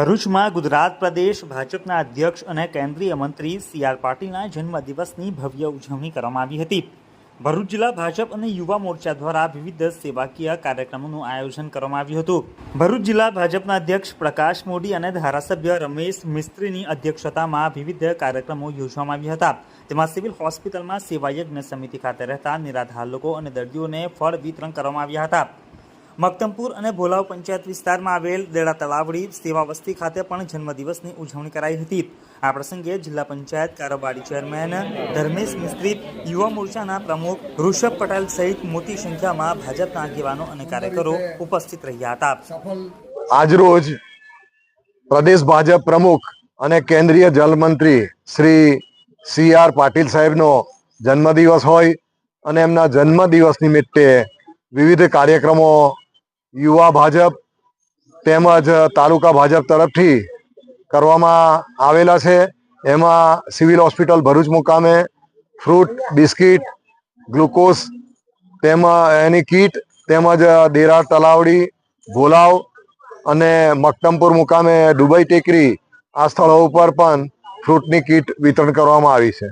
ભરૂચમાં ગુજરાત પ્રદેશ ભાજપના અધ્યક્ષ અને કેન્દ્રીય મંત્રી સી આર પાટીલના જન્મદિવસની ભવ્ય ઉજવણી કરવામાં આવી હતી. ભરૂચ જિલ્લા ભાજપ અને યુવા મોરચા દ્વારા વિવિધ સેવાકીય કાર્યક્રમોનું આયોજન કરવામાં આવ્યું હતું. ભરૂચ જિલ્લા ભાજપના અધ્યક્ષ પ્રકાશ મોદી અને ધારાસભ્ય રમેશ મિસ્ત્રીની અધ્યક્ષતામાં વિવિધ કાર્યક્રમો યોજવામાં આવ્યા હતા. તેમાં સિવિલ હોસ્પિટલમાં સેવાયજ્ઞ સમિતિ ખાતે રહેતા નિરાધાર લોકો અને દર્દીઓને ફળ વિતરણ કરવામાં આવ્યા હતા. મક્તમપુર અને ભોલાવ પંચાયત વિસ્તારમાં આવેલ દેડા તલાવડી સેવા વસ્તી ખાતે પણ જન્મદિવસની ઉજવણી કરાઈ હતી. આ પ્રસંગે જિલ્લા પંચાયત કારોબારી ચેરમેન ધર્મેશ મિસ્ત્રી, યુવા મોરચાના પ્રમુખ ઋષભ પટેલ સહિત મોટી સંખ્યામાં ભાજપના આગેવાનો અને કાર્યકરો ઉપસ્થિત રહ્યા હતા. આજરોજ પ્રદેશ ભાજપ પ્રમુખ અને કેન્દ્રીય જલમંત્રી શ્રી સી આર પાટીલ સાહેબનો જન્મદિવસ હોય અને એમના જન્મદિવસ નિમિત્તે વિવિધ કાર્યક્રમો યુવા ભાજપ તેમજ તાલુકા ભાજપ તરફથી કરવામાં આવેલા છે. એમાં સિવિલ હોસ્પિટલ ભરૂચ મુકામે ફ્રૂટ, બિસ્કિટ, ગ્લુકોઝ તેમાં એની કીટ તેમજ દેરા તલાવડી, ભોલાવ અને મક્તમપુર મુકામે દુબઈ ટેકરી આ સ્થળો ઉપર પણ ફ્રૂટની કીટ વિતરણ કરવામાં આવી છે.